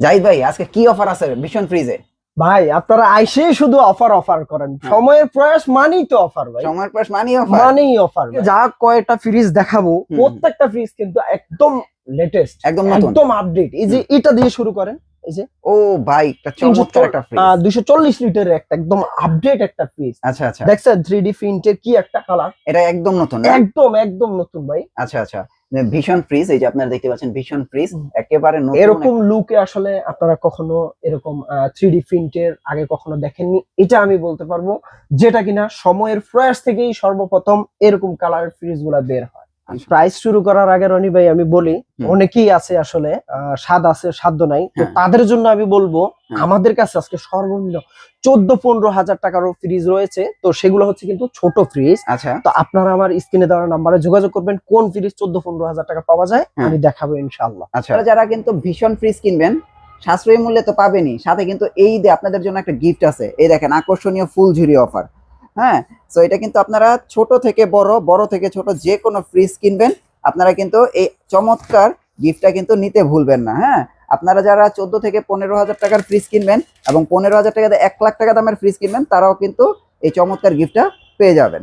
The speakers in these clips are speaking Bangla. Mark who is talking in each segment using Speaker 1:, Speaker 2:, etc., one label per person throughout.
Speaker 1: জাহিদ ভাই আজকে কি অফার আছে ভীষণ ফ্রিজে
Speaker 2: ভাই আপনারা আইসে শুধু অফার অফার করেন।
Speaker 1: হ্যাঁ।
Speaker 2: সময়ের প্রয়াস মানেই তো অফার ভাই।
Speaker 1: সময়ের প্রয়াস মানি অফার
Speaker 2: মানেই অফার যা কয়টা ফ্রিজ দেখাবো। প্রত্যেকটা ফ্রিজ কিন্তু একদম লেটেস্ট
Speaker 1: একদম নতুন।
Speaker 2: একদম আপডেট এই যে এটা দিয়ে শুরু করেন। এই যে
Speaker 1: ও ভাই একটা চমৎকার একটা ফ্রিজ
Speaker 2: দুইশো চল্লিশ লিটারের একটা একদম আপডেট একটা ফ্রিজ
Speaker 1: আচ্ছা আচ্ছা।
Speaker 2: দেখছেন প্রিন্টের কি একটা কালার
Speaker 1: এটা একদম নতুন
Speaker 2: একদম একদম নতুন ভাই।
Speaker 1: আচ্ছা আচ্ছা। ভীষণ ফ্রিজ এই যে আপনারা দেখতে পাচ্ছেন ভীষণ ফ্রিজ একেবারে নতুন
Speaker 2: এরকম লুকে আসলে আপনারা কখনো এরকম থ্রি ডি প্রিন্টের আগে কখনো দেখেননি? এটা আমি বলতে পারব যেটা কিনা সময়ের প্রয়াস থেকেই সর্বপ্রথম এরকম কালারের ফ্রিজগুলা বের হয়। প্রাইস শুরু করার আগে রনি ভাই আমি বলি অনেকেই আছে আসলে আহ, স্বাদ আছে সাধ্য নাই তো
Speaker 1: হ্যাঁ।
Speaker 2: তাদের জন্য আমি বলব
Speaker 1: হ্যাঁ।
Speaker 2: আমাদের কাছে আজকে সর্বনিম্ন চোদ্দ পনেরো হাজার টাকারও ফ্রিজ রয়েছে তো সেগুলো হচ্ছে কিন্তু ছোট ফ্রিজ
Speaker 1: আচ্ছা।
Speaker 2: তো আপনারা আমার স্ক্রিনে দেওয়ার নাম্বারে যোগাযোগ করবেন কোন ফ্রিজ চোদ্দ পনেরো হাজার টাকা পাওয়া যায়
Speaker 1: হ্যাঁ।
Speaker 2: আমি দেখাবো ইনশাল্লাহ
Speaker 1: আচ্ছা। যারা কিন্তু ভীষণ ফ্রিজ কিনবেন সাশ্রয়ী মূল্যে তো পাবেনই সাথে কিন্তু এই যে আপনাদের জন্য একটা গিফট আছে এই দেখেন আকর্ষণীয় ফুল ঝুরি অফার হ্যাঁ? সো এটা কিন্তু আপনারা ছোট থেকে বড় বড় থেকে ছোট যে কোনো ফ্রিজ কিনবেন, আপনারা কিন্তু এই চমৎকার গিফটটা কিন্তু নিতে ভুলবেন না হ্যাঁ? আপনারা যারা চোদ্দ থেকে পনেরো হাজার টাকার ফ্রিজ কিনবেন এবং পনেরো হাজার টাকা দিয়ে এক লাখ টাকা দামের ফ্রিজ কিনবেন, তারাও কিন্তু এই চমৎকার গিফটটা পেয়ে যাবেন।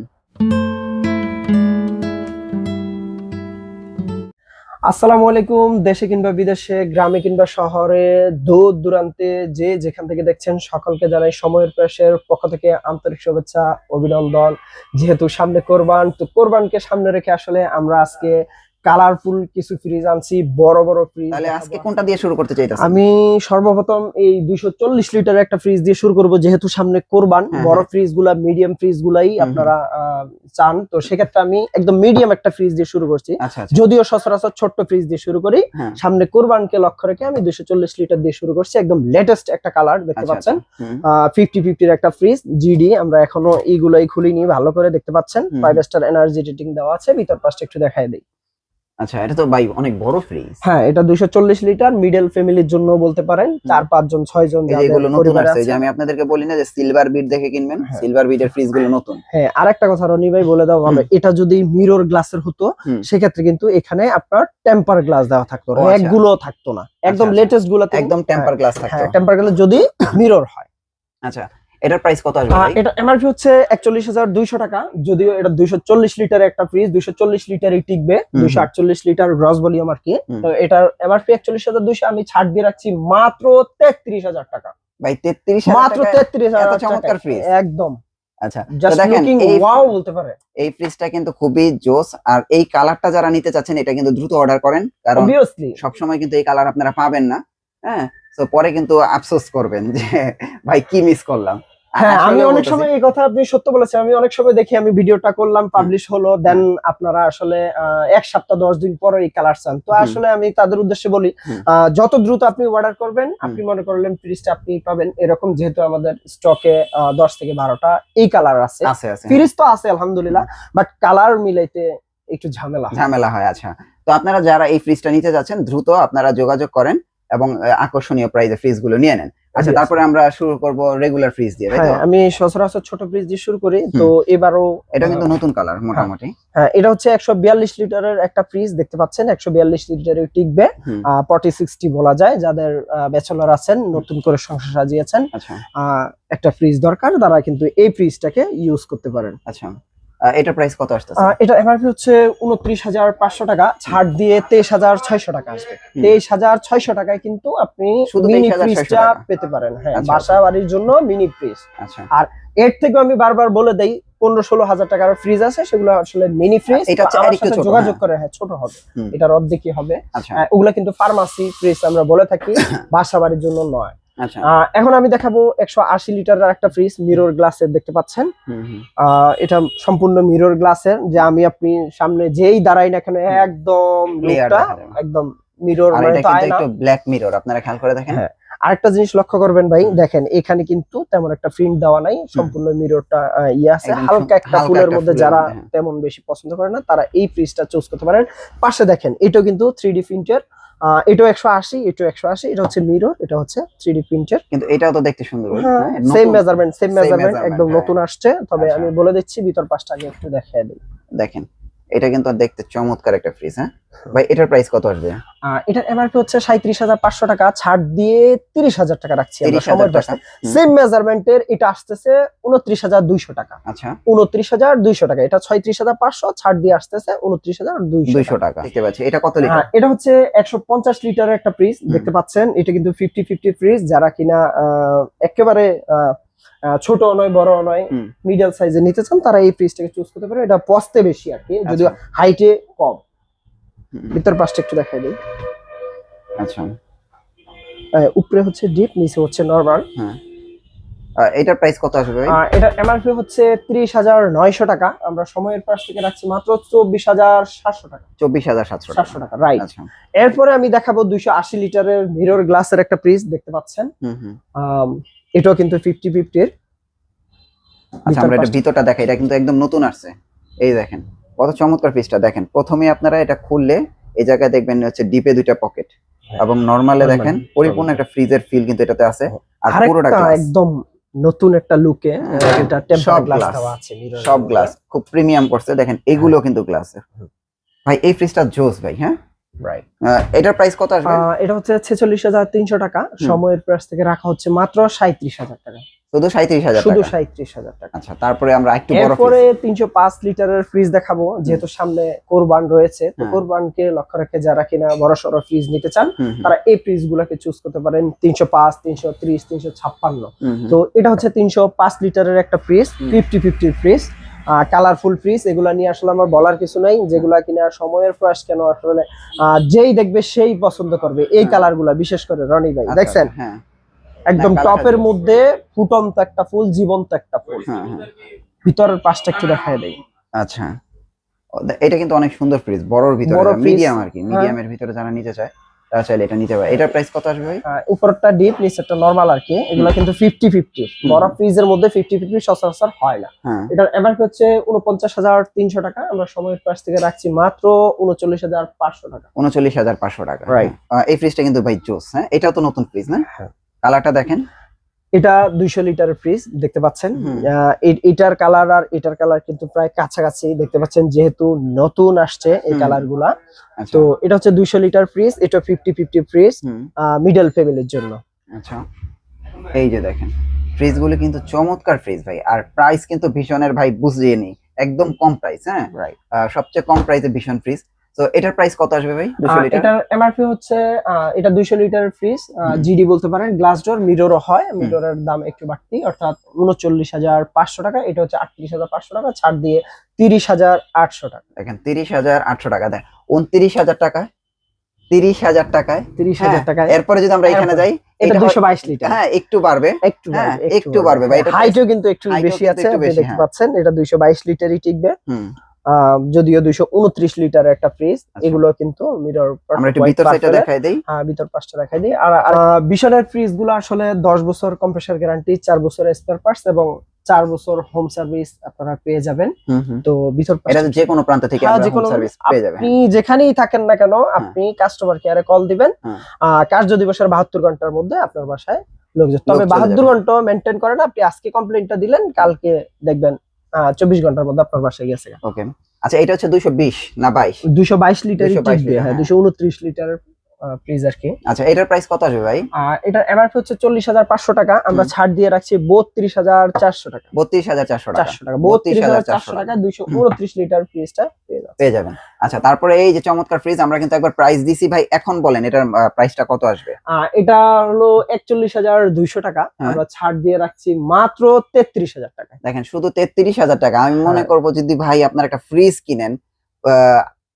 Speaker 2: আসসালামু আলাইকুম, দেশে কিংবা বিদেশে, গ্রামে কিংবা শহরে, দূর দূরান্তে যে যেখান থেকে দেখছেন সকলকে জানাই সময়ের প্রেসের পক্ষ থেকে আন্তরিক শুভেচ্ছা, অভিনন্দন। যেহেতু সামনে কোরবান, তো কোরবানকে সামনে রেখে আসলে আমরা আজকে কালারফুল কিছু ফ্রিজ আনছি বড় বড় ফ্রিজ
Speaker 1: তাহলে আজকে কোনটা দিয়ে শুরু করতে চাইতেছেন?
Speaker 2: আমি সর্বপ্রথম এই দুইশো চল্লিশ লিটার একটা ফ্রিজ দিয়ে শুরু করব যেহেতু সামনে কোরবান।
Speaker 1: হ্যাঁ,
Speaker 2: বড় ফ্রিজগুলা মিডিয়াম ফ্রিজ গুলাই আপনারা চান। তো সেক্ষেত্রে আমি একদম মিডিয়াম একটা ফ্রিজ দিয়ে শুরু করছি।
Speaker 1: আচ্ছা আচ্ছা।
Speaker 2: যদিও সচরাচর ছোট্ট ফ্রিজ দিয়ে শুরু করি।
Speaker 1: হ্যাঁ।
Speaker 2: সামনে কোরবানকে লক্ষ্য রেখে আমি দুশো চল্লিশ লিটার দিয়ে শুরু করছি। একদম লেটেস্ট একটা কালার দেখতে
Speaker 1: আচ্ছা,
Speaker 2: পাচ্ছেন?
Speaker 1: আচ্ছা। হুম।
Speaker 2: ফিফটি ফিফটির একটা ফ্রিজ জিডি আমরা এখনও এইগুলাই খুলিনি ভালো করে দেখতে পাচ্ছেন। ফাইভ স্টার এনার্জি রেটিং দেওয়া আছে ভিতর পাশটা একটু দেখাই দিই।
Speaker 1: আচ্ছা এটা তো ভাই অনেক বড় ফ্রিজ
Speaker 2: হ্যাঁ এটা দুইশো চল্লিশ লিটার মিডল ফ্যামিলির জন্য বলতে পারেন চার পাঁচ জন ছয় জন
Speaker 1: এগুলো নতুন আসছে যে আমি আপনাদেরকে বলি না যে সিলভার বিট দেখে কিনবেন
Speaker 2: হ্যাঁ।
Speaker 1: সিলভার বিটের ফ্রিজগুলো নতুন
Speaker 2: হ্যাঁ আরেকটা কথা রনি ভাই বলে দাও ভালো এটা যদি মিরর গ্লাসের হতো। সেক্ষেত্রে কিন্তু এখানে আপনার টেম্পার গ্লাস দেওয়া থাকতো
Speaker 1: ও, আচ্ছা।
Speaker 2: একগুলো থাকতো না একদম
Speaker 1: আচ্ছা।
Speaker 2: লেটেস্টগুলো
Speaker 1: একদম টেম্পার গ্লাস থাকতো
Speaker 2: হ্যাঁ টেম্পার গ্লাস যদি মিরর হয়
Speaker 1: আচ্ছা এটার প্রাইস কত আসবে?
Speaker 2: এটা এমআরপি হচ্ছে একচল্লিশ হাজার দুইশো টাকা। যদিও এটা দুইশো চল্লিশ লিটারের একটা ফ্রিজ দুইশো চল্লিশ লিটারই টিকবে
Speaker 1: হুম।
Speaker 2: দুইশো আটচল্লিশ লিটার গ্রস ভলিউম আর কি। তো এটার এমআরপি একচল্লিশ হাজার দুইশো আমি ছাড় দিয়ে রাখছি মাত্র তেত্রিশ হাজার টাকা।
Speaker 1: ভাই 33
Speaker 2: মাত্র তেত্রিশ
Speaker 1: এত
Speaker 2: হাজার
Speaker 1: চমৎকার fridge?
Speaker 2: একদম।
Speaker 1: আচ্ছা দেখেন এই
Speaker 2: ওয়াও বলতে পারে।
Speaker 1: এই ফ্রিজটা কিন্তু খুবই জোস। আর এই কালারটা যারা নিতে চাচ্ছেন এটা কিন্তু দ্রুত অর্ডার করেন। কারণ কিন্তু এই কালার আপনারা পাবেন না। হ্যাঁ তো পরে কিন্তু আফসোস করবেন যে ভাই কি মিস করলাম।
Speaker 2: হ্যাঁ আমি অনেক সময় এই কথা আপনি সত্য বলেছেন। আমি অনেক সময় দেখি আমি ভিডিওটা করলাম পাবলিশ হলো দেন আপনারা আসলে এক সপ্তাহ দশ দিন পরে এই কালার চান। তো আসলে আমি তাদের উদ্দেশ্যে বলি যত দ্রুত আপনি অর্ডার করবেন আপনি মনে করলেন ফ্রিজটা আপনি পাবেন। এরকম যেহেতু আমাদের স্টকে দশ থেকে বারোটা এই কালার আছে। ফ্রিজ তো আছে আলহামদুলিল্লাহ বাট কালার মিলাইতে একটু ঝামেলা
Speaker 1: ঝামেলা হয় আচ্ছা। তো আপনারা যারা এই ফ্রিজটা নিতে যাচ্ছেন দ্রুত আপনারা যোগাযোগ করেন এবং আকর্ষণীয় প্রাইজে ফ্রিজগুলো নিয়ে নেন। আচ্ছা তারপরে আমরা শুরু করব রেগুলার ফ্রিজ দিয়ে
Speaker 2: হ্যাঁ আমি সচরাচর ছোট ফ্রিজ দিয়ে শুরু করি তো এবারও
Speaker 1: এটা কিন্তু নতুন কালার মোটামুটি।
Speaker 2: হ্যাঁ এটা হচ্ছে একশো বিয়াল্লিশ লিটারের একটা ফ্রিজ দেখতে পাচ্ছেন একশো বিয়াল্লিশ লিটারের টিকবে।
Speaker 1: হুম,
Speaker 2: পটি সিক্সটি বলা যায় যাদের ব্যাচেলর আছেন নতুন করে সংসার সাজিয়েছেন
Speaker 1: আচ্ছা।
Speaker 2: একটা ফ্রিজ দরকার তারা কিন্তু এই ফ্রিজটাকে ইউজ করতে পারেন।
Speaker 1: আচ্ছা। এটার প্রাইস কত আসতেছে?
Speaker 2: এটা এমআরপি হচ্ছে উনত্রিশ হাজার পাঁচশো টাকা ছাড় দিয়ে তেইশ হাজার ছয়শো টাকা আসবে। তেইশ হাজার ছয়শো টাকায় কিন্তু আপনি মিনি
Speaker 1: 23,600
Speaker 2: ফ্রিজটা
Speaker 1: টাকা।
Speaker 2: পেতে পারেন। হ্যাঁ
Speaker 1: আচ্ছা,
Speaker 2: বাসা বাড়ির জন্য মিনি ফ্রিজ
Speaker 1: আচ্ছা।
Speaker 2: এর থেকেও আমি বারবার বলে দেই পনেরো ষোলো হাজার টাকার ফ্রিজ আছে সেগুলো আসলে মিনি ফ্রিজ
Speaker 1: এটা আরেকটু ছোট,
Speaker 2: যোগাযোগ
Speaker 1: হ্যাঁ।
Speaker 2: করে হ্যাঁ ছোট হবে। এটার অর্ধেকই হবে।
Speaker 1: আচ্ছা।
Speaker 2: ওগুলা কিন্তু ফার্মাসি ফ্রিজ আমরা বলে থাকি বাসা বাড়ির জন্য নয়।
Speaker 1: আচ্ছা
Speaker 2: এখন আমি দেখাবো একশো আশি লিটারের একটা ফ্রিজ মিরর গ্লাসের দেখতে পাচ্ছেন? এটা সম্পূর্ণ মিরর গ্লাসের যে আমি আপনি সামনে যেই দাঁড়াই না কেন একদম। একদম মিরর মানে
Speaker 1: একটু ব্ল্যাক মিরর আপনারা খেয়াল করে দেখেন।
Speaker 2: হ্যাঁ। আরেকটা জিনিস লক্ষ্য করবেন ভাই দেখেন এখানে কিন্তু তেমন একটা প্রিন্ট দেওয়া নাই সম্পূর্ণ মিররটা ইয়ে আছে। হালকা একটা ফুলের মধ্যে যারা
Speaker 1: হ্যাঁ।
Speaker 2: তেমন বেশি পছন্দ করে না তারা এই ফ্রিজটা চুজ করতে পারেন। পাশে দেখেন এটাও কিন্তু থ্রি ডি প্রিন্টের এটাও একশো আশি এটাও একশো আশি এটা হচ্ছে মিরর এটা হচ্ছে থ্রি ডি প্রিন্টের
Speaker 1: কিন্তু এটাও তো দেখতে সুন্দর
Speaker 2: সেম মেজারমেন্ট সেম মেজারমেন্ট একদম
Speaker 1: হ্যাঁ।
Speaker 2: নতুন আসছে। তবে
Speaker 1: আচ্ছা।
Speaker 2: আমি বলে দিচ্ছি ভিতর পাশটা আগে একটু দেখিয়ে দিই।
Speaker 1: দেখেন। এটা কিন্তু দেখতে চমৎকার একটা ফ্রিজ হ্যাঁ? ভাই এটার প্রাইস কত আসবে?
Speaker 2: এটার এমআরপি হচ্ছে সাঁত্রিশ হাজার পাঁচশো টাকা ছাড় দিয়ে তিরিশ হাজার টাকা রাখছি সেম মেজারমেন্টের এটা আসতেছে উনত্রিশ হাজার দুইশো টাকা।
Speaker 1: আচ্ছা।
Speaker 2: উনত্রিশ হাজার দুইশো টাকা এটা ছয়ত্রিশ হাজার পাঁচশো ছাড় দিয়ে আসতেছে উনত্রিশ হাজার দুইশো
Speaker 1: টাকা। দেখতে পাচ্ছি। এটা কত লিটার?
Speaker 2: হ্যাঁ এটা হচ্ছে একশো পঞ্চাশ লিটারের একটা ফ্রিজ দেখতে পাচ্ছেন। এটা কিন্তু ফিফটি ফিফটি ফ্রিজ যারা কিনা একেবারে আহ, ছোট নয় বড় নয়। মিডিয়াম সাইজে নিতে চান তারা এই ফ্রিজটাকে চুজ করতে পারে। এটা পস্তে বেশি আর কি যদিও
Speaker 1: আচ্ছা।
Speaker 2: হাইটে কম। ভিতর পাশটা একটু দেখাই দিই।
Speaker 1: আচ্ছা।
Speaker 2: উপরে হচ্ছে ডিপ নিচে হচ্ছে নর্মাল
Speaker 1: হ্যাঁ। এটার প্রাইস কত আসবে ভাই?
Speaker 2: এটা এমআরপি হচ্ছে ত্রিশ হাজার নয়শো টাকা। আমরা সময়ের পাশ থেকে রাখছি মাত্র চব্বিশ হাজার সাতশো টাকা।
Speaker 1: চব্বিশ হাজার সাতশো
Speaker 2: সাতশো টাকা রাইট
Speaker 1: আচ্ছা।
Speaker 2: এরপরে আমি দেখাবো দুইশো আশি লিটারের মিরর গ্লাসের একটা ফ্রিজ দেখতে পাচ্ছেন?
Speaker 1: হুম হুম।
Speaker 2: এটাও কিন্তু ফিফটি ফিফটির
Speaker 1: আচ্ছা আমরা এটা ভিতরটা দেখাই এটা কিন্তু একদম নতুন আসছে। এই দেখেন কত চমৎকার পিসটা দেখেন। প্রথমে আপনারা এটা খুললে এই জায়গায় দেখবেন হচ্ছে ডিপে দুইটা পকেট এবং নরমালে দেখেন পরিপূর্ণ একটা ফ্রিজের ফিল কিন্তু এটাতে আছে। আর পুরোটা
Speaker 2: একদম নতুন একটা লুকে
Speaker 1: হ্যাঁ,
Speaker 2: এটা টেম্পার গ্লাস দেওয়া আছে
Speaker 1: সব গ্লাস খুব প্রিমিয়াম করছে। দেখেন এগুলো কিন্তু গ্লাস
Speaker 2: হুম।
Speaker 1: ভাই এই ফ্রিজটা জোস ভাই হ্যাঁ?
Speaker 2: Right.
Speaker 1: এটার প্রাইস কত আসবে?
Speaker 2: এটা হচ্ছে ছেচল্লিশ হাজার তিনশো টাকা। সময়ের প্রাইস থেকে রাখা হচ্ছে মাত্র সাঁত্রিশ হাজার টাকা।
Speaker 1: শুধু সাঁত্রিশ হাজার
Speaker 2: শুধু
Speaker 1: টাকা?
Speaker 2: সাঁত্রিশ হাজার টাকা।
Speaker 1: আচ্ছা তারপরে আমরা একটু বড়
Speaker 2: এরপরে তিনশো পাঁচ লিটারের ফ্রিজ দেখাবো যেহেতু সামনে কোরবান রয়েছে তো
Speaker 1: হ্যাঁ।
Speaker 2: কোরবানকে লক্ষ্য রেখে যারা কিনা বড় সড়ো ফ্রিজ নিতে চান তারা এই ফ্রিজ গুলাকে চুজ করতে পারেন তিনশো পাঁচ তিনশো ত্রিশ তিনশো ছাপ্পান্ন।
Speaker 1: হুম, হুম।
Speaker 2: তো এটা হচ্ছে তিনশো পাঁচ লিটারের একটা ফ্রিজ
Speaker 1: হুম।
Speaker 2: Fifty fifty fridge colourful fridge এগুলা নিয়ে আসলে আমার বলার কিছু নাই। যেগুলা কিনা সময়ের প্রয়াস কেন আসলে যেই দেখবে সেই পছন্দ করবে এই
Speaker 1: হ্যাঁ।
Speaker 2: কালারগুলা বিশেষ করে রনি ভাই
Speaker 1: আচ্ছা,
Speaker 2: দেখছেন?
Speaker 1: হ্যাঁ।
Speaker 2: একদম টপের
Speaker 1: টা
Speaker 2: মধ্যে ফুটন্ত একটা ফুল জীবন্ত একটা ফুল।
Speaker 1: হ্যাঁ হ্যাঁ।
Speaker 2: ভিতরের পাশটা একটু দেখায় দেই।
Speaker 1: আচ্ছা। এটা কিন্তু অনেক সুন্দর ফ্রিজ বড়র ভিতরে মিডিয়াম আর কি
Speaker 2: হ্যাঁ।
Speaker 1: মিডিয়ামের ভিতরে যারা নিতে চায়। তারা চাইলে এটা নিতে পারে। এটার প্রাইস কত আসবে ভাই?
Speaker 2: উপরটা ডিপ নিচেরটা নরমাল আর কি। এগুলো কিন্তু ফিফটি ফিফটি। বড় ফ্রিজের মধ্যে ফিফটি ফিফটি সচরাচর হয় না।
Speaker 1: হ্যাঁ।
Speaker 2: এটার এমআরপি হচ্ছে উনপঞ্চাশ হাজার তিনশো টাকা। আমরা সময়ের প্রাইস থেকে রাখছি মাত্র উনচল্লিশ হাজার পাঁচশো টাকা।
Speaker 1: উনচল্লিশ হাজার পাঁচশো টাকা. হ্যাঁ। এই ফ্রিজটা কিন্তু ভাই জোস হ্যাঁ? এটাও তো নতুন ফ্রিজ না?
Speaker 2: হ্যাঁ।
Speaker 1: কালারটা দেখেন।
Speaker 2: এটা দুইশো লিটারের ফ্রিজ দেখতে পাচ্ছেন। এটার কালার আর এটার কালার কিন্তু প্রায় কাছাকাছি দেখতে পাচ্ছেন যেহেতু নতুন আসছে এই কালারগুলা।
Speaker 1: আচ্ছা।
Speaker 2: তো এটা হচ্ছে দুইশো লিটার ফ্রিজ এটা ফিফটি ফিফটি ফ্রিজ মিডল ফ্যামিলির জন্য।
Speaker 1: আচ্ছা। এই যে দেখেন ফ্রিজগুলো কিন্তু চমৎকার ফ্রিজ ভাই। আর প্রাইস কিন্তু ভীষণের ভাই বুঝিয়ে নি। একদম কম প্রাইস হ্যাঁ? সবচেয়ে কম প্রাইসে ভীষণ ফ্রিজ তো এটার প্রাইস কত আসবে ভাই? দুশো লিটার?
Speaker 2: এটার এমআরপি হচ্ছে এটা দুইশো লিটার ফ্রিজ জিডি বলতে পারেন। গ্লাস ডোর মিররও হয়। মিররের দাম একটু বাড়তি অর্থাৎ উনচল্লিশ হাজার পাঁচশো টাকা। এটা হচ্ছে আটত্রিশ হাজার পাঁচশো টাকা। ছাড় দিয়ে তিরিশ হাজার আটশো টাকা।
Speaker 1: দেখেন তিরিশ হাজার আটশো টাকা। দেয় উনত্রিশ হাজার টাকায় তিরিশ হাজার টাকায়
Speaker 2: তিরিশ
Speaker 1: হ্যাঁ,
Speaker 2: হাজার টাকায়।
Speaker 1: এরপরে যদি আমরা এখানে যাই
Speaker 2: এটা দুশো বাইশ লিটার।
Speaker 1: হ্যাঁ একটু বাড়বে।
Speaker 2: একটু
Speaker 1: হ্যাঁ, একটু বাড়বে এটা
Speaker 2: হাইটও কিন্তু একটু বেশি আছে দেখতে
Speaker 1: হ্যাঁ।
Speaker 2: পাচ্ছেন। এটা দুইশো বাইশ লিটারই টিকবে। যদিও দুইশো উনত্রিশ লিটার একটা ফ্রিজ
Speaker 1: আচ্ছা।
Speaker 2: এগুলো কিন্তু মিরর
Speaker 1: আমরা একটু ভিতর সাইডটা দেখাই দেই
Speaker 2: ভিতর দেখাই দিই আর ফ্রিজগুলো আসলে দশ বছর কম্প্রেসার গ্যারান্টি চার বছর স্পেয়ার পার্টস এবং চার বছর হোম সার্ভিস আপনারা পেয়ে যাবেন। তো ভিতর
Speaker 1: এটা যে কোনো প্রান্ত থেকে
Speaker 2: হ্যাঁ,
Speaker 1: আমরা
Speaker 2: যে কোনো-
Speaker 1: সার্ভিস পেয়ে যাবেন
Speaker 2: আপনি যেখানেই থাকেন না কেন আপনি কাস্টমার কেয়ারে কল দিবেন
Speaker 1: হ্যাঁ।
Speaker 2: কার্য দিবসের বাহাত্তর ঘণ্টার মধ্যে আপনার বাসায় লোকজন তবে
Speaker 1: চলে
Speaker 2: বাহাত্তর
Speaker 1: যাবে।
Speaker 2: ঘণ্টা মেনটেন করেন আপনি আজকে কমপ্লেনটা দিলেন কালকে দেখবেন চব্বিশ ঘণ্টার মধ্যে আপনার বাসায় গেছে
Speaker 1: ওকে আচ্ছা এটা হচ্ছে দুইশো বিশ না বাইশ?
Speaker 2: দুইশো বাইশ লিটার
Speaker 1: 222 লিটার,
Speaker 2: হ্যাঁ
Speaker 1: হ্যাঁ।
Speaker 2: দুশো উনত্রিশ লিটার ফ্রিজ আর কি।
Speaker 1: আচ্ছা এটার প্রাইস কত আসবে ভাই?
Speaker 2: এটা এমআরপি হচ্ছে চল্লিশ হাজার পাঁচশো টাকা। আমরা ছাড় দিয়ে রাখছি বত্রিশ হাজার চারশো টাকা।
Speaker 1: বত্রিশ হাজার চারশো টাকা।
Speaker 2: চারশো টাকা। বত্রিশ হাজার চারশো
Speaker 1: টাকা
Speaker 2: টাকা। দুইশো উনত্রিশ লিটার ফ্রিজটা
Speaker 1: পেয়ে যাবেন। আচ্ছা তারপরে এই যে চমৎকার ফ্রিজ আমরা কিন্তু একবার প্রাইস দিছি ভাই। এখন বলেন এটার প্রাইসটা কত আসবে?
Speaker 2: আহ, এটা হলো একচল্লিশ হাজার দুইশো টাকা।
Speaker 1: হ্যাঁ।
Speaker 2: আমরা ছাড় দিয়ে রাখছি মাত্র তেত্রিশ হাজার টাকা
Speaker 1: দেখেন শুধু তেত্রিশ হাজার টাকা। আমি মনে
Speaker 2: হ্যাঁ।
Speaker 1: করব যদি ভাই আপনার একটা ফ্রিজ কিনেন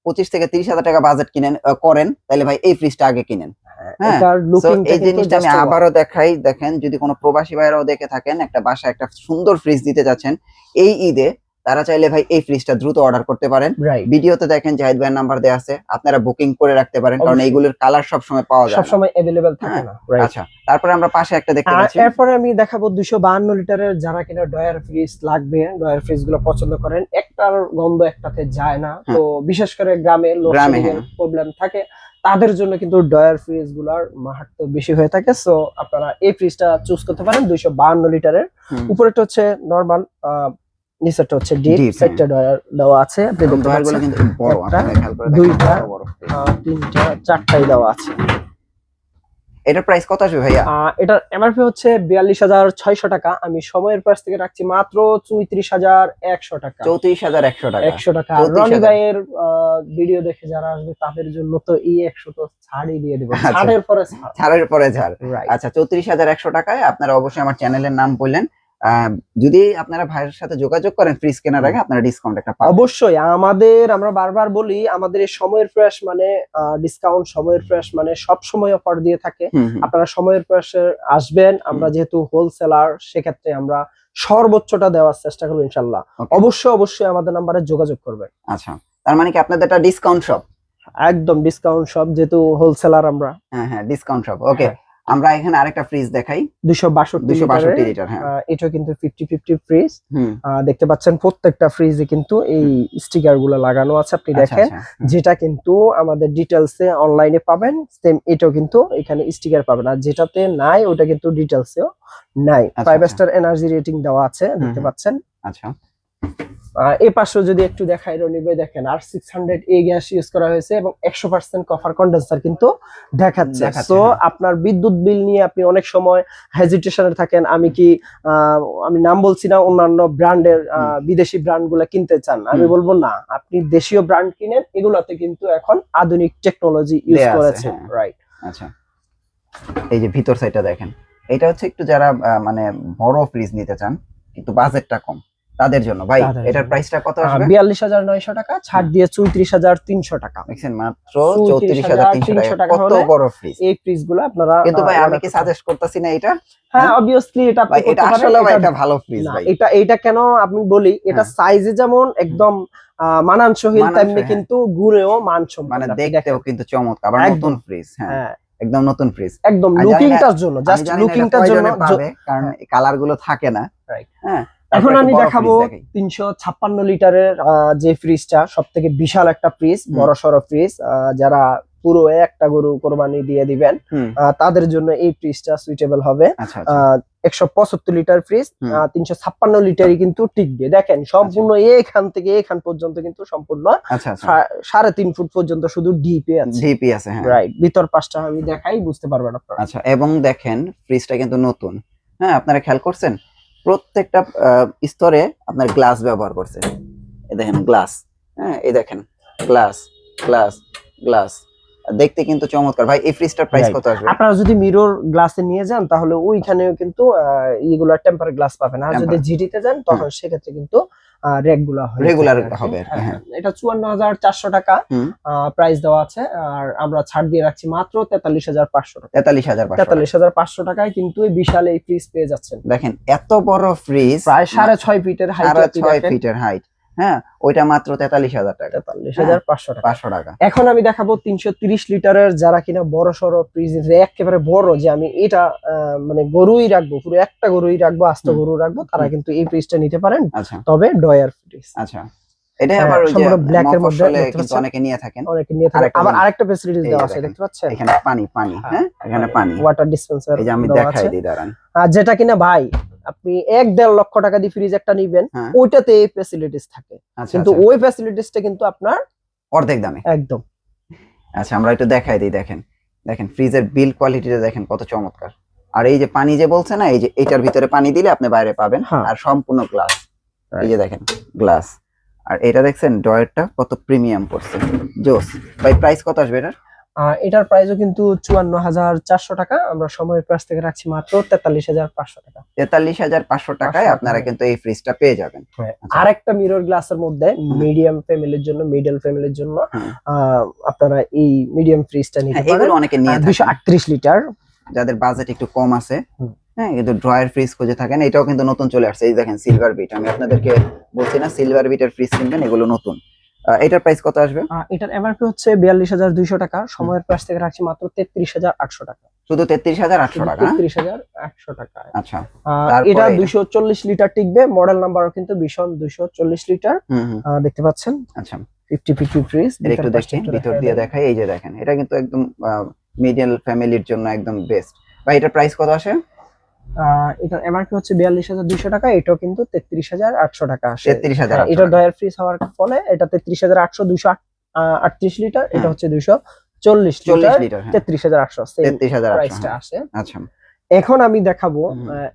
Speaker 1: পঁচিশ থেকে তিরিশ হাজার টাকা বাজেট কিনেন করেন তাহলে ভাই এই ফ্রিজটা আগে কিনেন। হ্যাঁ,
Speaker 2: এটার
Speaker 1: এই জিনিসটা আমি আবারও দেখাই দেখেন যদি কোনো প্রবাসী ভাইরাও দেখে থাকেন একটা বাসা একটা সুন্দর ফ্রিজ দিতে যাচ্ছেন এই ঈদে তারা চাইলে ভাই এই ফ্রিজটা দ্রুত অর্ডার করতে পারেন। ভিডিওতে দেখেন জাহিদ ভাইয়ের নাম্বার দেওয়া আছে। আপনারা বুকিং করে রাখতে পারেন কারণ। এইগুলোর কালার সব সময় পাওয়া যায় না।
Speaker 2: সবসময় অ্যাভেলেবেল থাকে
Speaker 1: হ্যাঁ,
Speaker 2: না।
Speaker 1: আচ্ছা তারপরে আমরা পাশে একটা দেখতে পাচ্ছি।
Speaker 2: এরপরে আমি দেখাবো দুশো বাহান্ন লিটারের যারা কিনা ডয়ার ফ্রিজ লাগবে ডয়ার ফ্রিজগুলো পছন্দ করেন একটার গন্ধ একটাতে যায় না। তো বিশেষ করে গ্রামে
Speaker 1: গ্রামে, হ্যাঁ।
Speaker 2: প্রবলেম থাকে। তাদের জন্য কিন্তু ডয়ার ফ্রিজগুলার মাহাত্ম বেশি হয়ে থাকে। সো আপনারা এই ফ্রিজটা চুজ করতে পারেন দুইশো লিটারের। উপরেটা হচ্ছে নর্মাল নিচেরটা হচ্ছে ডিপ চারটা ডয়ার দেওয়া আছে। আপনি দেখতে পাচ্ছেন।
Speaker 1: কিন্তু বড় আপনারা খেয়াল করে
Speaker 2: দুইটা, তিনটা চারটাই দেওয়া আছে।
Speaker 1: এটার প্রাইস কত আসবে ভাইয়া?
Speaker 2: আহ, এটার এমআরপি হচ্ছে বিয়াল্লিশ হাজার ছয়শো টাকা। আমি সময়ের থেকে রাখছি মাত্র চৌত্রিশ হাজার একশো টাকা।
Speaker 1: চৌত্রিশ হাজার একশো টাকা।
Speaker 2: একশো টাকা। রনি ভিডিও দেখে যারা আসবে তাদের জন্য তো এই একশো তো ছাড়ই দিয়ে দেবো।
Speaker 1: আচ্ছা।
Speaker 2: ছাড়ের পরে ছাড়।
Speaker 1: ছাড়ের পরে ছাড়। আচ্ছা চৌত্রিশ হাজার একশো টাকায় আপনারা অবশ্যই আমার চ্যানেলের নাম বললেন। যদি আপনারা ভাইয়ের সাথে যোগাযোগ করেন ফ্রিজ কেনার আগে আপনারা ডিসকাউন্ট একটা পাবেন।
Speaker 2: অবশ্যই আমাদের আমরা বারবার বলি আমাদের এই সময়ের ফ্রেশ মানে ডিসকাউন্ট সময়ের ফ্রেশ মানে সব সময় অফার দিয়ে থাকে। আপনারা সময়ের ফ্রেশে আসবেন আমরা যেহেতু হোলসেলার সেক্ষেত্রে আমরা সর্বোচ্চটা দেওয়ার চেষ্টা করব ইনশাল্লাহ। অবশ্যই অবশ্যই আমাদের নাম্বারে যোগাযোগ করবেন।
Speaker 1: আচ্ছা তার মানে কি আপনাদের একটা ডিসকাউন্ট শপ
Speaker 2: একদম ডিসকাউন্ট শপ যেহেতু হোলসেলার আমরা।
Speaker 1: হ্যাঁ হ্যাঁ ডিসকাউন্ট শপ ওকে। আমরা এখানে আরেকটা ফ্রিজ দেখাই।
Speaker 2: দুশো বাষট্টি
Speaker 1: দুশো বাষট্টি লিটার হ্যাঁ।
Speaker 2: এটা কিন্তু ফিফটি ফিফটি ফ্রিজ দেখতে পাচ্ছেন প্রত্যেকটা ফ্রিজে কিন্তু এই স্টিকারগুলো লাগানো আছে আপনি
Speaker 1: আচ্ছা,
Speaker 2: দেখেন।
Speaker 1: আচ্ছা,
Speaker 2: যেটা কিন্তু আমাদের ডিটেলসে অনলাইনে পাবেন সেম এটাও কিন্তু এখানে স্টিকার পাবেন। আর যেটাতে নাই ওটা কিন্তু ডিটেলসেও নাই। ফাইভ। স্টার এনার্জি রেটিং দেওয়া আছে দেখতে পাচ্ছেন।
Speaker 1: আচ্ছা।
Speaker 2: এই পাশেও যদি একটু দেখাই রনি ভাই দেখেন R six hundred A gas use করা হয়েছে এবং একশো পার্সেন্ট কফার কন্ডেন্সার কিন্তু দেখাচ্ছে। তো
Speaker 1: হ্যাঁ।
Speaker 2: আপনার বিদ্যুৎ বিল নিয়ে আপনি অনেক সময় হেজিটেশনে থাকেন। আমি কি আমি নাম বলছি না অন্যান্য ব্র্যান্ডের বিদেশি ব্র্যান্ডগুলা কিনতে চান। আমি বলব না আপনি দেশীয় ব্র্যান্ড কিনেন এগুলাতে কিন্তু এখন আধুনিক টেকনোলজি ইউজ করেছে।
Speaker 1: হ্যাঁ।
Speaker 2: রাইট
Speaker 1: আচ্ছা। এই যে ভিতর সাইডটা দেখেন এটা হচ্ছে একটু যারা মানে বড় ফ্রিজ নিতে চান কিন্তু বাজেটটা কম। তাদের জন্য। ভাই এটার। প্রাইসটা কত আসবে?
Speaker 2: বিয়াল্লিশ হাজার নয়শো টাকা ছাড় দিয়ে চৌত্রিশ হাজার তিনশো টাকা।
Speaker 1: দেখছেন মাত্র চৌত্রিশ হাজার
Speaker 2: 34,300
Speaker 1: টাকা। কত বড় ফ্রিজ
Speaker 2: এই ফ্রিজগুলো আপনারা
Speaker 1: কিন্তু ভাই আমি কি সাজেস্ট করতেছি না এটা?
Speaker 2: হ্যাঁ অবভিয়াসলি এটা আপনি
Speaker 1: এটা আসলে ভাই
Speaker 2: এটা
Speaker 1: ভালো ফ্রিজ ভাই।
Speaker 2: এটা এটা কেন আমি বলি এটা
Speaker 1: হ্যাঁ।
Speaker 2: সাইজে যেমন একদম আহ, মানানসহিল তেমনি
Speaker 1: হ্যাঁ।
Speaker 2: কিন্তু গুণেও মানসম্পন্ন
Speaker 1: মানে দেখতেও কিন্তু চমৎকার আবার
Speaker 2: একদম।
Speaker 1: নতুন ফ্রিজ হ্যাঁ।
Speaker 2: হ্যাঁ।
Speaker 1: একদম নতুন ফ্রিজ
Speaker 2: একদম লুকিংটার জন্য জাস্ট লুকিংটার জন্য
Speaker 1: কারণ কালারগুলো থাকে না।
Speaker 2: রাইট
Speaker 1: হ্যাঁ।
Speaker 2: এখন আমি দেখাবো তিনশো ছাপ্পান্ন লিটারের যে ফ্রিজটা সব থেকে বিশাল একটা ফ্রিজ বড় সড়ো ফ্রিজ যারা পুরো একটা গরু কোরবানি দিয়ে দিবেন তাদের জন্য এই ফ্রিজটা সুইটেবল হবে।
Speaker 1: আচ্ছা আচ্ছা।
Speaker 2: একশো পঁচাত্তর লিটার ফ্রিজ তিনশো ছাপ্পান্ন লিটারই কিন্তু টিকবে। দেখেন সম্পূর্ণ এখান থেকে এখান পর্যন্ত কিন্তু সম্পূর্ণ
Speaker 1: আচ্ছা আচ্ছা।
Speaker 2: সাড়ে তিন ফুট পর্যন্ত শুধু ডিপে আছে।
Speaker 1: ডিপি আছে হ্যাঁ।
Speaker 2: রাইট ভিতর পাশটা আমি দেখাই বুঝতে পারবেন আপনারা।
Speaker 1: আচ্ছা এবং দেখেন ফ্রিজটা কিন্তু নতুন। হ্যাঁ আপনারা খেয়াল করছেন? প্রত্যেকটা স্তরে আপনার গ্লাস ব্যবহার করছে। এ দেখেন গ্লাস হ্যাঁ এই দেখেন গ্লাস গ্লাস গ্লাস দেখতে কিন্তু চমৎকার। ভাই এই ফ্রিজটার প্রাইস কত আসবে?
Speaker 2: আপনারা যদি মিরর গ্লাসে নিয়ে যান তাহলে ওইখানেও কিন্তু এইগুলা টেম্পার গ্লাস পাবেন আর যদি জিডিতে যান তখন সেক্ষেত্রে কিন্তু রেগুলার
Speaker 1: Regular হবে আর কি, হ্যাঁ।
Speaker 2: এটা চুয়ান্ন হাজার চারশো টাকা। প্রাইস দেওয়া আছে আর আমরা ছাড় দিয়ে রাখছি মাত্র তেতাল্লিশ হাজার পাঁচশো টাকা।
Speaker 1: তেতাল্লিশ হাজার
Speaker 2: তেতাল্লিশ হাজার পাঁচশো টাকায় কিন্তু বিশাল এই ফ্রিজ পেয়ে যাচ্ছেন।
Speaker 1: দেখেন এত বড় ফ্রিজ
Speaker 2: প্রায় সাড়ে ছয় ফিটের হাইট
Speaker 1: ছয় ফিটের হাইট হ্যাঁ? ওইটা মাত্র তেতাল্লিশ হাজার টাকা।
Speaker 2: তেতাল্লিশ হাজার পাঁচশো টাকা।
Speaker 1: পাঁচশো টাকা।
Speaker 2: এখন আমি দেখাবো তিনশো তিরিশ লিটারের যারা কিনা বড় সড়ো ফ্রিজ একেবারে বড় যে আমি এটা মানে গরুই রাখব পুরো একটা গরুই রাখব আস্ত। গরু রাখব তারা কিন্তু এই ফ্রিজটা নিতে পারেন।
Speaker 1: আচ্ছা।
Speaker 2: তবে ডয়ার ফ্রিজ
Speaker 1: আচ্ছা। এটা
Speaker 2: হ্যাঁ,
Speaker 1: আবার ওই যে
Speaker 2: সম্পূর্ণ এর মধ্যে
Speaker 1: কিন্তু অনেকে নিয়ে থাকেন।
Speaker 2: অনেকে নিয়ে আবার আরেকটা দেওয়া আছে দেখতে পাচ্ছেন?
Speaker 1: এখানে পানি পানি হ্যাঁ। এখানে পানি।
Speaker 2: ওয়াটার ডিসপেন্সার
Speaker 1: এই যে আমি দেখাই দিই দাঁড়ান।
Speaker 2: আর যেটা কিনা ভাই আপনি এক দেড় লক্ষ টাকা দিয়ে ফ্রিজ একটা নিবেন
Speaker 1: হ্যাঁ।
Speaker 2: ওইটাতে এই ফেসিলিটিস থাকে।
Speaker 1: আচ্ছা
Speaker 2: কিন্তু
Speaker 1: আচ্ছা,
Speaker 2: ওই ফেসিলিটিসটা কিন্তু আপনার
Speaker 1: অর্ধেক দামে।
Speaker 2: একদম।
Speaker 1: আচ্ছা আমরা একটু দেখাই দিই দেখেন। দেখেন ফ্রিজের বিল কোয়ালিটিটা দেখেন কত চমৎকার। আর এই যে পানি যে বলছে না এই যে এটার ভিতরে পানি দিলে আপনি বাইরে পাবেন
Speaker 2: হ্যাঁ।
Speaker 1: আর সম্পূর্ণ গ্লাস এই যে দেখেন গ্লাস আর এটা দেখছেন ড্রয়ারটা কত প্রিমিয়াম পড়ছে জোস ভাই প্রাইস কত আসবে এটার?
Speaker 2: এটার প্রাইসও কিন্তু চুয়ান্ন হাজার চারশো টাকা। আমরা সময়ের প্রাইস থেকে রাখছি মাত্র তেতাল্লিশ হাজার পাঁচশো টাকা।
Speaker 1: তেতাল্লিশ হাজার পাঁচশো টাকায় আপনারা কিন্তু এই ফ্রিজটা পেয়ে যাবেন। আচ্ছা।
Speaker 2: আরেকটা মিরর গ্লাসের মধ্যে মিডিয়াম ফ্যামিলির জন্য মিডল ফ্যামিলির জন্য আহ, আপনারা এই মিডিয়াম ফ্রিজটা নিতে
Speaker 1: হ্যাঁ,
Speaker 2: পারেন।
Speaker 1: অনেকে নিয়ে
Speaker 2: দুশো আটত্রিশ লিটার
Speaker 1: যাদের বাজেট একটু কম আছে। হ্যাঁ কিন্তু ড্রয়ার ফ্রিজ খুঁজে থাকেন। এটাও কিন্তু নতুন চলে আসছে। এই দেখেন সিলভার বিট আমি আপনাদেরকে বলছি না সিলভার বিটের ফ্রিজ কিনবেন এগুলো নতুন। এটার প্রাইস কত আসবে?
Speaker 2: এটার এমআরপি হচ্ছে বিয়াল্লিশ হাজার দুইশো টাকা। সময়ের প্রাইস থেকে রাখছি মাত্র তেত্রিশ হাজার আটশো টাকা।
Speaker 1: শুধু তেত্রিশ হাজার আটশো টাকা?
Speaker 2: তেত্রিশ হাজার একশো টাকা।
Speaker 1: আচ্ছা।
Speaker 2: এটা? দুইশো চল্লিশ লিটার টিকবে। মডেল নাম্বারও কিন্তু ভীষণ দুইশো চল্লিশ লিটার। দেখতে পাচ্ছেন?
Speaker 1: আচ্ছা।
Speaker 2: ফিফটি ফিফটি ফ্রিজ
Speaker 1: একটু দেখি ভিতর দিয়ে দেখাই। এই যে দেখেন এটা কিন্তু একদম মিডিয়াল ফ্যামিলির জন্য একদম বেস্ট ভাই এটার প্রাইস কত আসে?
Speaker 2: আহ, এটার এমআরপি হচ্ছে বিয়াল্লিশ হাজার দুইশো টাকা এটাও কিন্তু তেত্রিশ হাজার আটশো টাকা আসে।
Speaker 1: তেত্রিশ হাজার
Speaker 2: হ্যাঁ, এটা ড্রয়ার ফ্রিজ হওয়ার ফলে এটা তেত্রিশ হাজার আটশো দুইশো আটত্রিশ লিটার এটা
Speaker 1: হ্যাঁ।
Speaker 2: হচ্ছে দুইশো চল্লিশ লিটার।
Speaker 1: হ্যাঁ।
Speaker 2: তেত্রিশ হাজার আটশো
Speaker 1: তেত্রিশ হাজার
Speaker 2: আসে।
Speaker 1: আচ্ছা।
Speaker 2: এখন আমি দেখাবো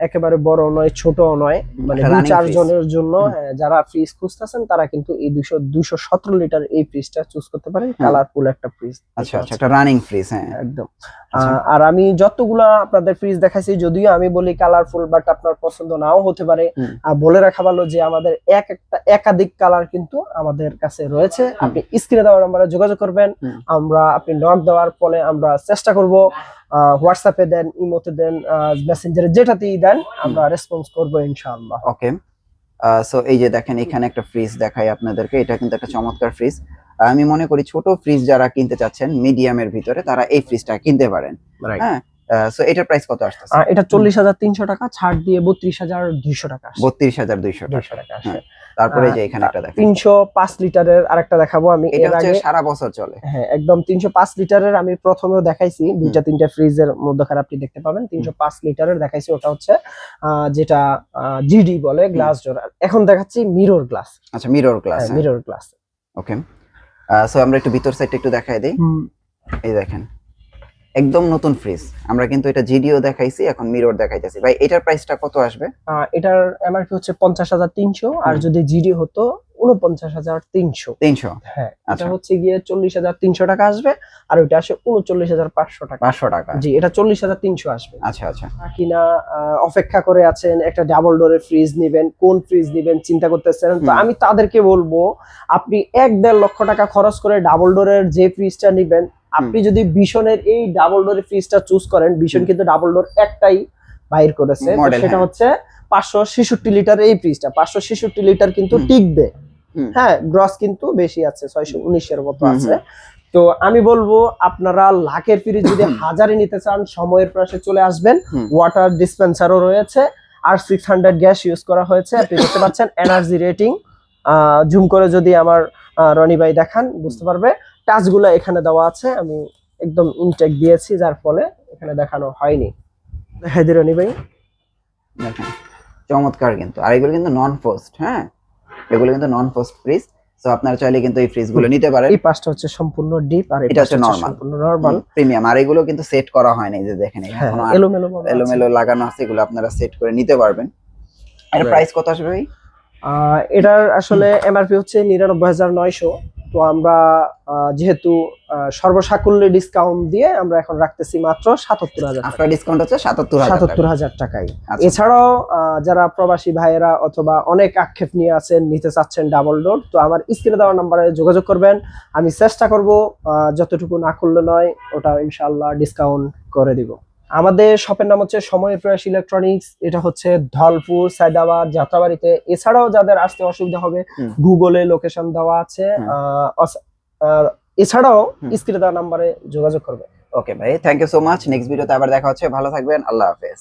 Speaker 2: একেবারে বড় নয় ছোট নয় মানে দুই চার জনের জন্য। যারা ফ্রিজ খুঁজতেছেন তারা কিন্তু এই দুইশো দুইশো সতেরো লিটার এই ফ্রিজটা চুজ করতে পারে কালারফুল একটা ফ্রিজ
Speaker 1: আচ্ছা আচ্ছা একটা রানিং ফ্রিজ হ্যাঁ।
Speaker 2: একদম।
Speaker 1: আচ্ছা।
Speaker 2: আর আমি যতগুলা আপনাদের ফ্রিজ দেখাইছি যদিও আমি বলি কালারফুল বাট আপনার পছন্দ নাও হতে পারে। আর বলে রাখা ভালো যে আমাদের এক একটা একাধিক কালার কিন্তু আমাদের কাছে রয়েছে। আপনি স্ক্রিনে দেওয়ার নাম্বারে যোগাযোগ করবেন। আমরা আপনি নক দেওয়ার ফলে আমরা চেষ্টা করব হোয়াটসঅ্যাপে দেন ইমোতে দেন মেসেঞ্জারে যেটাতেই দেন আমরা রেসপন্স করব ইনশাআল্লাহ।
Speaker 1: ওকে সো এই যে দেখেন এখানে একটা ফ্রিজ দেখাই আপনাদেরকে। এটা কিন্তু একটা চমৎকার ফ্রিজ আমি মনে করি ছোট ফ্রিজ যারা কিনতে চাচ্ছেন মিডিয়ামের ভিতরে তারা এই ফ্রিজটা কিনতে পারেন। হ্যাঁ? সো এটার প্রাইস কত আসতেছে
Speaker 2: আহ, এটা চল্লিশ হাজার তিনশো টাকা ছাড় দিয়ে বত্রিশ হাজার দুইশো টাকা।
Speaker 1: বত্রিশ হাজার দুইশো টাকা।
Speaker 2: আসে
Speaker 1: হ্যাঁ, তারপরে যে এখানে একটা
Speaker 2: তিনশো পাঁচ লিটারের আরেকটা দেখাবো আমি।
Speaker 1: এটা হচ্ছে সারা বছর চলে।
Speaker 2: হ্যাঁ একদম তিনশো পাঁচ লিটারের আমি প্রথমেও দেখাইছি। দুইটা তিনটা ফ্রিজের মধ্যখানে আপনি দেখতে পাবেন। তিনশো পাঁচ লিটারের দেখাইছি ওটা হচ্ছে আহ, যেটা জিডি বলে গ্লাস ডোর এখন দেখাচ্ছি মিরর গ্লাস
Speaker 1: আচ্ছা mirror glass
Speaker 2: mirror glass
Speaker 1: okay so আমরা একটু ভিতর সাইডটা একটু দেখাই দিই। এই দেখেন। একদম নতুন ফ্রিজ আমরা কিন্তু এটা জিডিও দেখাইছি এখন মিরর দেখাইতেছি। ভাই এটার প্রাইসটা কত আসবে?
Speaker 2: এটার এমআরপি হচ্ছে পঞ্চাশ হাজার তিনশো আর যদি জিডি হতো উনপঞ্চাশ হাজার তিনশো।
Speaker 1: তিনশো?
Speaker 2: হ্যাঁ এটা
Speaker 1: আচ্ছা।
Speaker 2: হচ্ছে গিয়ে চল্লিশ হাজার তিনশো টাকা আসবে আর ওইটা আসে উনচল্লিশ হাজার পাঁচশো টাকা।
Speaker 1: পাঁচশো টাকা।
Speaker 2: জি এটা চল্লিশ হাজার তিনশো আসবে।
Speaker 1: আচ্ছা আচ্ছা।
Speaker 2: কিনা অপেক্ষা করে আছেন একটা ডাবল ডোরের ফ্রিজ নেবেন কোন ফ্রিজ নেবেন চিন্তা করতেছেন? তো আমি তাদেরকে বলব আপনি এক দেড় লক্ষ টাকা খরচ করে ডাবল ডোরের যে ফ্রিজটা নেবেন আপনি যদি বিশনের এই ডাবল ডোরের ফ্রিজটা চুজ করেন বিশন কিন্তু ডাবল ডোর একটাই বাইর করেছে। সেটা
Speaker 1: হ্যাঁ।
Speaker 2: হচ্ছে পাঁচশো ছেষট্টি লিটার এই ফ্রিজটা পাঁচশো ছেষট্টি লিটার কিন্তু টিকবে। হ্যাঁ গ্রস কিন্তু বেশি আছে ছয়শো উনিশের মতো আছে। তো আমি বলব আপনারা লাখের ফ্রিজ যদি হাজারে নিতে চান সময়ের পাশে চলে আসবেন। ওয়াটার ডিসপেন্সারও রয়েছে। R six hundred gas use করা হয়েছে। আপনি দেখতে পাচ্ছেন এনার্জি রেটিং জুম করে যদি আমার রনি ভাই দেখান বুঝতে পারবে। টাচগুলো এখানে দেওয়া আছে আমি একদম ইনটেক দিয়েছি যার ফলে এখানে দেখানো হয়নি। দেখাই ভাই
Speaker 1: দেখেন চমৎকার কিন্তু। আর এগুলো কিন্তু নন পোস্ট হ্যাঁ? এগুলো কিন্তু নন পোস্ট ফ্রিজ তো আপনারা চাইলে কিন্তু এই ফ্রিজগুলো নিতে পারেন।
Speaker 2: এই পাশটা হচ্ছে সম্পূর্ণ ডিপ আর
Speaker 1: এটা হচ্ছে normal।
Speaker 2: সম্পূর্ণ নরমাল
Speaker 1: প্রিমিয়াম আর এগুলো কিন্তু সেট করা হয় না যে দেখেন এখানে
Speaker 2: হ্যাঁ
Speaker 1: কোনো
Speaker 2: এলোমেলো
Speaker 1: এলোমেলো লাগানো আছে এগুলো আপনারা সেট করে নিতে পারবেন। এর প্রাইস কত আসবে ভাই?
Speaker 2: এটার আসলে এমআরপি হচ্ছে নিরানব্বই হাজার নয়শো। তো আমরা যেহেতু সর্বসাকুল্যে ডিসকাউন্ট দিয়ে আমরা এখন রাখতেছি মাত্র সাতাত্তর হাজার
Speaker 1: আফটার ডিসকাউন্ট হচ্ছে সাতাত্তর
Speaker 2: সাতাত্তর হাজার টাকায়
Speaker 1: আচ্ছা।
Speaker 2: এছাড়াও আহ, যারা প্রবাসী ভাইয়েরা অথবা অনেক আক্ষেপ নিয়ে আছেন নিতে চাচ্ছেন ডাবল ডোর তো আমার স্ক্রিনে দেওয়া নাম্বারে যোগাযোগ করবেন। আমি চেষ্টা করব আহ, যতটুকু না করলে নয় ওটা ইনশাল্লাহ ডিসকাউন্ট করে দিব। আমাদের শপের নাম হচ্ছে সময় প্রয়াস ইলেকট্রনিক্স এটা হচ্ছে ধলপুর সাইদাবাদ যাত্রাবাড়িতে। এছাড়াও যাদের আসতে অসুবিধা হবে গুগলে লোকেশন দেওয়া আছে এছাড়াও। স্ক্রিনে দেওয়া নাম্বারে যোগাযোগ করবে।
Speaker 1: ওকে ভাই thank you so much next ভিডিওতে আবার দেখা হচ্ছে। ভালো থাকবেন। আল্লাহ হাফেজ।